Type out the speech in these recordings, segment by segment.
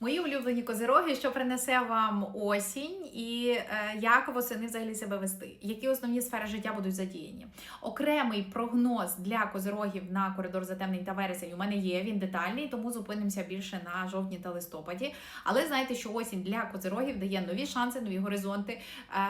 Мої улюблені козироги, що принесе вам осінь, і е, як восени взагалі себе вести, які основні сфери життя будуть задіяні. Окремий прогноз для козирогів на коридор затемнень та вересень у мене є. Він детальний, тому зупинимося більше на жовтні та листопаді. Але знаєте, що осінь для козирогів дає нові шанси, нові горизонти,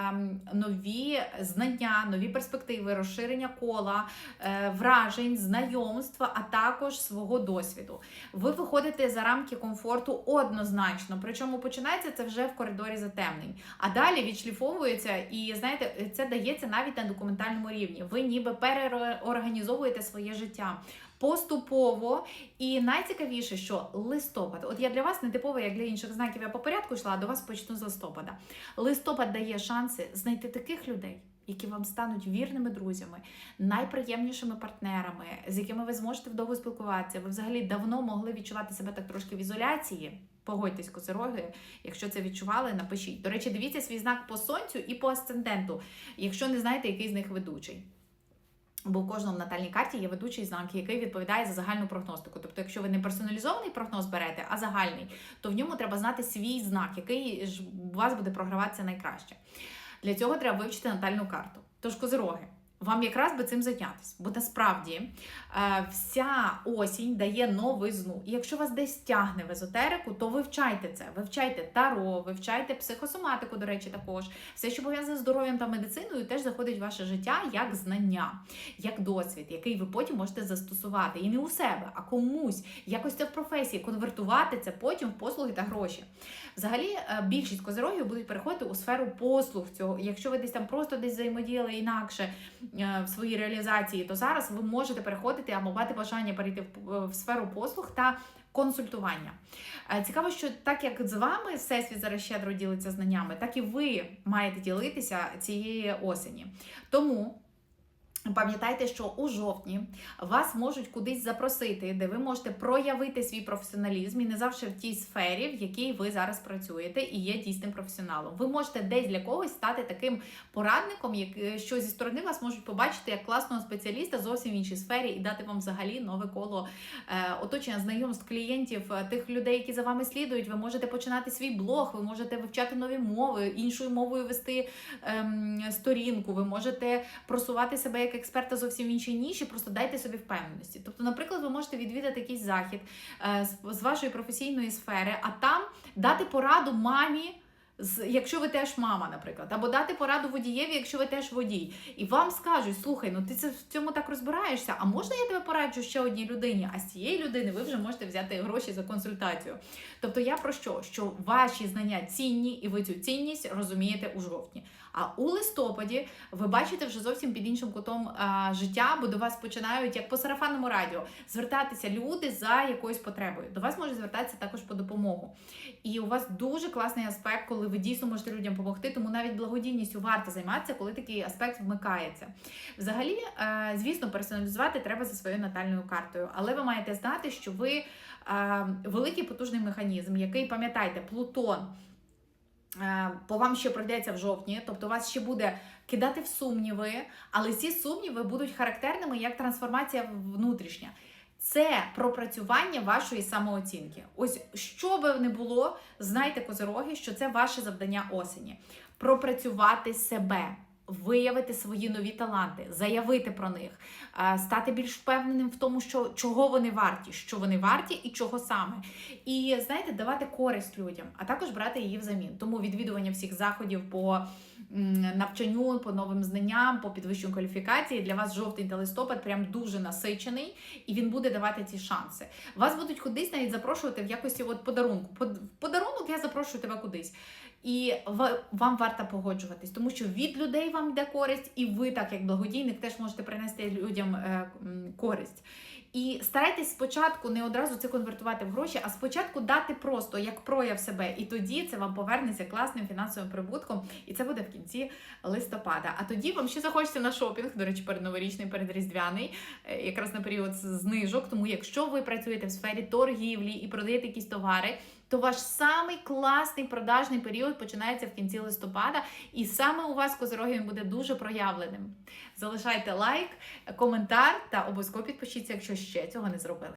ем, нові знання, нові перспективи, розширення кола, е, вражень, знайомства, а також свого досвіду. Ви виходите за рамки комфорту однозначно. Причому починається це вже в коридорі затемнень. А далі відшліфовується, і знаєте, це дається навіть на документальному рівні. Ви ніби переорганізовуєте своє життя. Поступово і найцікавіше, що листопад, от я для вас не типова, як для інших знаків, я по порядку йшла, а до вас почну з листопада. Листопад дає шанси знайти таких людей, які вам стануть вірними друзями, найприємнішими партнерами, з якими ви зможете вдовго спілкуватися. Ви взагалі давно могли відчувати себе так трошки в ізоляції. Погодьтесь, козироги, якщо це відчували, напишіть. До речі, дивіться свій знак по сонцю і по асценденту, якщо не знаєте, який з них ведучий. Бо в кожному натальній карті є ведучий знак, який відповідає за загальну прогностику. Тобто, якщо ви не персоналізований прогноз берете, а загальний, то в ньому треба знати свій знак, який ж у вас буде програватися найкраще. Для цього треба вивчити натальну карту. Тож, козироги, вам якраз би цим зайнятися, бо насправді е, вся осінь дає новизну. І якщо вас десь тягне в езотерику, то вивчайте це. Вивчайте таро, вивчайте психосоматику, до речі, також. Все, що пов'язане з здоров'ям та медициною, теж заходить в ваше життя як знання, як досвід, який ви потім можете застосувати. І не у себе, а комусь. Якось це в професії, конвертувати це потім в послуги та гроші. Взагалі, е, більшість козирогів будуть переходити у сферу послуг цього. Якщо ви десь там просто десь взаємодіяли інакше в своїй реалізації, то зараз ви можете переходити або мати бажання перейти в, в сферу послуг та консультування. Е, Цікаво, що так як з вами всесвіт зараз щедро ділиться знаннями, так і ви маєте ділитися цієї осені. Тому. Пам'ятайте, що у жовтні вас можуть кудись запросити, де ви можете проявити свій професіоналізм і не завжди в тій сфері, в якій ви зараз працюєте і є дійсним професіоналом. Ви можете десь для когось стати таким порадником, як що зі сторони вас можуть побачити як класного спеціаліста зовсім в іншій сфері і дати вам взагалі нове коло е, оточення знайомств клієнтів, е, тих людей, які за вами слідують. Ви можете починати свій блог, ви можете вивчати нові мови, іншою мовою вести ем, сторінку, ви можете просувати себе як експерта зовсім в іншій ніші, просто дайте собі впевненості. Тобто, наприклад, ви можете відвідати якийсь захід е, з, з вашої професійної сфери, а там дати пораду мамі. З, якщо ви теж мама, наприклад, або дати пораду водієві, якщо ви теж водій, і вам скажуть, слухай, ну ти це в цьому так розбираєшся. А можна я тебе пораджу ще одній людині? А з цієї людини ви вже можете взяти гроші за консультацію. Тобто я про що? Що ваші знання цінні, і ви цю цінність розумієте у жовтні. А у листопаді ви бачите вже зовсім під іншим кутом а, життя, бо до вас починають, як по сарафанному радіо, звертатися люди за якоюсь потребою. До вас можуть звертатися також по допомогу. І у вас дуже класний аспект, коли ви дійсно можете людям допомогти, тому навіть благодійністю варто займатися, коли такий аспект вмикається. Взагалі, е, звісно, персоналізувати треба за своєю натальною картою, але ви маєте знати, що ви е, великий потужний механізм, який пам'ятайте, Плутон. Е, По вам ще пройдеться в жовтні, тобто вас ще буде кидати в сумніви, але ці сумніви будуть характерними як трансформація внутрішня. Це пропрацювання вашої самооцінки. Ось що би не було, знайте козироги, що це ваше завдання осені. Пропрацювати себе. Виявити свої нові таланти, заявити про них, е, стати більш впевненим в тому, що чого вони варті, що вони варті і чого саме. І знаєте, давати користь людям, а також брати її взамін. Тому відвідування всіх заходів по навчанню, по новим знанням, по підвищенню кваліфікації для вас жовтень та листопад прям дуже насичений, і він буде давати ці шанси. Вас будуть кудись навіть запрошувати в якості от подарунку. Под- Подарунок я запрошую тебе кудись. І вам варто погоджуватись, тому що від людей вам йде користь, і ви, так як благодійник, теж можете принести людям е, користь. І старайтесь спочатку не одразу це конвертувати в гроші, а спочатку дати просто як прояв себе. І тоді це вам повернеться класним фінансовим прибутком, і це буде в кінці листопада. А тоді вам ще захочеться на шопінг, до речі, передноворічний, передріздвяний, різдвяний, якраз на період знижок. Тому якщо ви працюєте в сфері торгівлі і продаєте якісь товари, то ваш самий класний продажний період починається в кінці листопада, і саме у вас козороги він буде дуже проявленим. Залишайте лайк, коментар та обов'язково підпишіться, якщо ще цього не зробили.